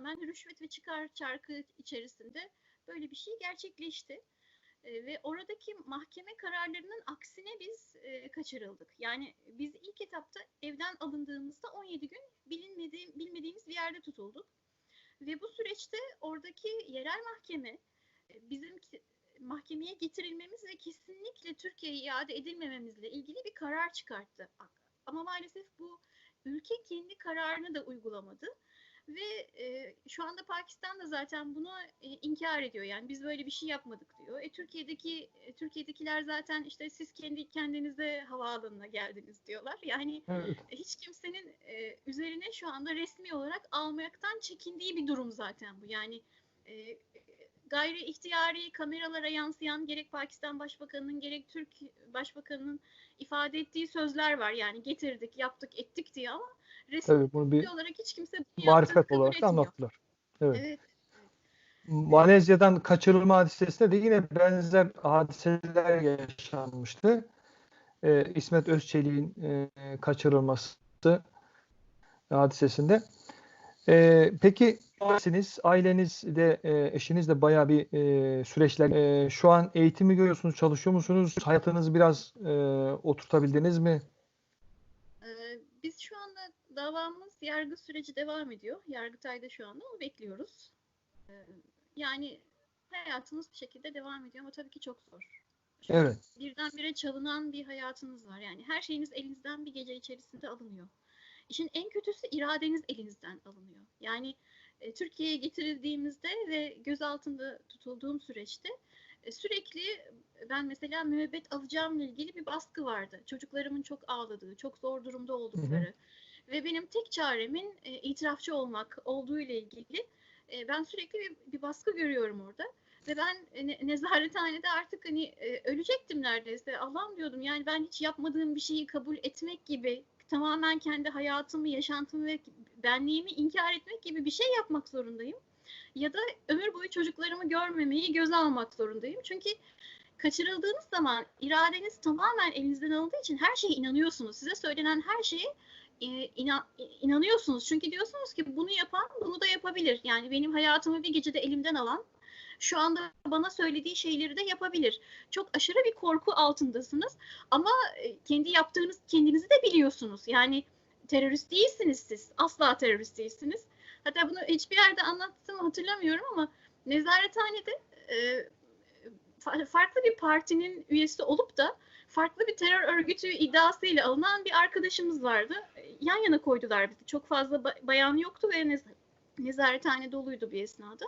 tamamen rüşvet ve çıkar çarkı içerisinde böyle bir şey gerçekleşti. E, ve oradaki mahkeme kararlarının aksine biz e, kaçırıldık. Yani biz ilk etapta evden alındığımızda 17 gün bilinmediğim, bilmediğimiz bir yerde tutulduk. Ve bu süreçte oradaki yerel mahkeme e, bizim mahkemeye getirilmemiz ve kesinlikle Türkiye'ye iade edilmememizle ilgili bir karar çıkarttı. Ama maalesef bu ülke kendi kararını da uygulamadı. Ve e, şu anda Pakistan da zaten bunu e, inkar ediyor. Yani biz böyle bir şey yapmadık diyor. E, Türkiye'deki e, Türkiye'dekiler zaten işte siz kendi kendinize havaalanına geldiniz diyorlar. Yani evet. hiç kimsenin e, üzerine şu anda resmi olarak almaktan çekindiği bir durum zaten bu. Yani e, gayri ihtiyari kameralara yansıyan gerek Pakistan Başbakanı'nın gerek Türk Başbakanı'nın ifade ettiği sözler var. Yani getirdik, yaptık, ettik diye ama resmi Tabii bunu bir olarak hiç kimse marifet olarak da anlattılar. Evet. evet. Malezya'dan kaçırılma hadisesinde de yine benzer hadiseler yaşanmıştı. Ee, İsmet Özçelik'in e, kaçırılması hadisesinde. Ee, peki Aileniz, aileniz de e, eşiniz de bayağı bir e, süreçler. E, şu an eğitimi görüyorsunuz, çalışıyor musunuz? Hayatınızı biraz e, oturtabildiniz mi? Ee, biz şu anda davamız yargı süreci devam ediyor. Yargıtay'da şu anda onu bekliyoruz. Ee, yani hayatımız bir şekilde devam ediyor ama tabii ki çok zor. Çünkü evet. Birdenbire çalınan bir hayatınız var. Yani her şeyiniz elinizden bir gece içerisinde alınıyor. İşin en kötüsü iradeniz elinizden alınıyor. Yani e, Türkiye'ye getirildiğimizde ve gözaltında tutulduğum süreçte e, sürekli ben mesela müebbet alacağımla ilgili bir baskı vardı. Çocuklarımın çok ağladığı, çok zor durumda oldukları hı hı. ve benim tek çaremin e, itirafçı olmak olduğu ile ilgili e, ben sürekli bir, bir baskı görüyorum orada. Ve ben e, nezarethanede artık hani e, ölecektim neredeyse. Allah'ım diyordum yani ben hiç yapmadığım bir şeyi kabul etmek gibi tamamen kendi hayatımı, yaşantımı ve benliğimi inkar etmek gibi bir şey yapmak zorundayım. Ya da ömür boyu çocuklarımı görmemeyi göze almak zorundayım. Çünkü kaçırıldığınız zaman iradeniz tamamen elinizden alındığı için her şeye inanıyorsunuz. Size söylenen her şeye e, inan, inanıyorsunuz. Çünkü diyorsunuz ki bunu yapan bunu da yapabilir. Yani benim hayatımı bir gecede elimden alan şu anda bana söylediği şeyleri de yapabilir. Çok aşırı bir korku altındasınız ama e, kendi yaptığınız kendinizi de biliyorsunuz. Yani terörist değilsiniz siz. Asla terörist değilsiniz. Hatta bunu hiçbir yerde anlattım hatırlamıyorum ama nezarethanede e, farklı bir partinin üyesi olup da farklı bir terör örgütü iddiasıyla alınan bir arkadaşımız vardı. Yan yana koydular bizi. Çok fazla bayan yoktu ve nez nezarethane doluydu bir esnada.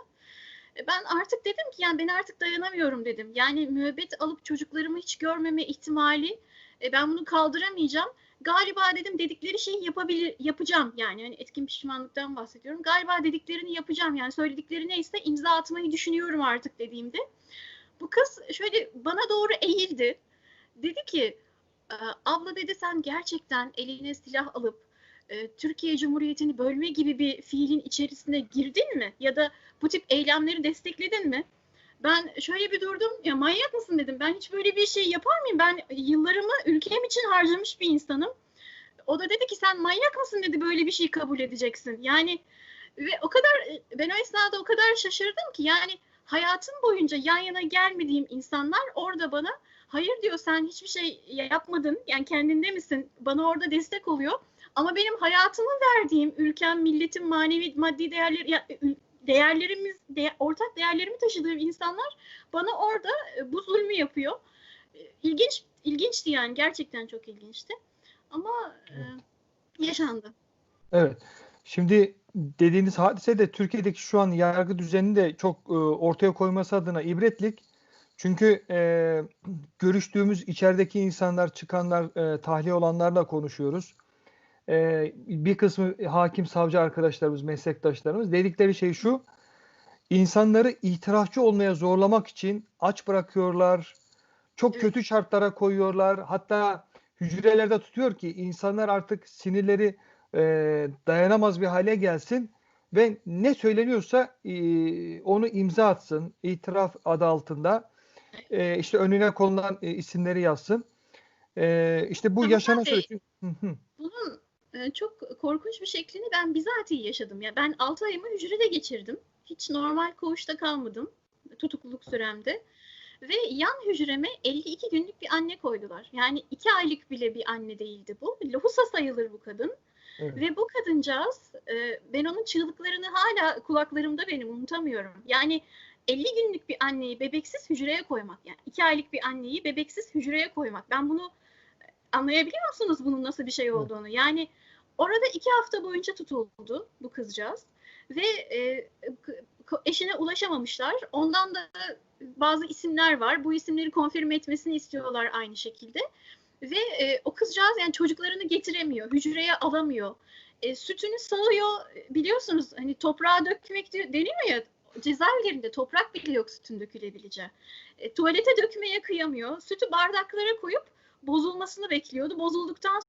E, ben artık dedim ki yani ben artık dayanamıyorum dedim. Yani müebbet alıp çocuklarımı hiç görmeme ihtimali e, ben bunu kaldıramayacağım. Galiba dedim dedikleri şeyi yapabilir yapacağım yani yani etkin pişmanlıktan bahsediyorum. Galiba dediklerini yapacağım yani söyledikleri neyse imza atmayı düşünüyorum artık dediğimde. Bu kız şöyle bana doğru eğildi. Dedi ki abla dedi sen gerçekten eline silah alıp e, Türkiye Cumhuriyeti'ni bölme gibi bir fiilin içerisine girdin mi? Ya da bu tip eylemleri destekledin mi? Ben şöyle bir durdum, ya manyak mısın dedim. Ben hiç böyle bir şey yapar mıyım? Ben yıllarımı ülkem için harcamış bir insanım. O da dedi ki sen manyak mısın dedi böyle bir şey kabul edeceksin. Yani ve o kadar ben o esnada o kadar şaşırdım ki yani hayatım boyunca yan yana gelmediğim insanlar orada bana hayır diyor sen hiçbir şey yapmadın yani kendinde misin bana orada destek oluyor ama benim hayatımı verdiğim ülkem, milletim, manevi, maddi değerleri, ya, değerlerimiz, de, ortak değerlerimi taşıdığım insanlar bana orada e, bu zulmü yapıyor. E, ilginç, ilginçti yani gerçekten çok ilginçti. Ama e, yaşandı. Evet. Şimdi dediğiniz hadise de Türkiye'deki şu an yargı düzenini de çok e, ortaya koyması adına ibretlik. Çünkü e, görüştüğümüz içerideki insanlar, çıkanlar, e, tahliye olanlarla konuşuyoruz e, bir kısmı hakim savcı arkadaşlarımız, meslektaşlarımız dedikleri şey şu. İnsanları itirafçı olmaya zorlamak için aç bırakıyorlar. Çok kötü şartlara koyuyorlar. Hatta hücrelerde tutuyor ki insanlar artık sinirleri e, dayanamaz bir hale gelsin ve ne söyleniyorsa e, onu imza atsın itiraf adı altında. E, işte önüne konulan e, isimleri yazsın. E, işte bu yaşanan süreç. Bunun e, çok korkunç bir şeklini ben bizatihi yaşadım. Ya ben 6 ayımı hücrede geçirdim. Hiç normal koğuşta kalmadım tutukluluk süremde. Ve yan hücreme 52 günlük bir anne koydular. Yani 2 aylık bile bir anne değildi bu. Lohusa sayılır bu kadın. Evet. Ve bu kadıncağız, e, ben onun çığlıklarını hala kulaklarımda benim unutamıyorum. Yani 50 günlük bir anneyi bebeksiz hücreye koymak, yani 2 aylık bir anneyi bebeksiz hücreye koymak. Ben bunu anlayabiliyor musunuz bunun nasıl bir şey olduğunu? Yani orada iki hafta boyunca tutuldu bu kızcağız ve e, eşine ulaşamamışlar. Ondan da bazı isimler var. Bu isimleri konfirme etmesini istiyorlar aynı şekilde. Ve e, o kızcağız yani çocuklarını getiremiyor, hücreye alamıyor. E, sütünü sağıyor biliyorsunuz hani toprağa dökmek deniyor ya cezaevlerinde toprak bile yok sütün dökülebileceği. E, tuvalete dökmeye kıyamıyor. Sütü bardaklara koyup bozulmasını bekliyordu. Bozulduktan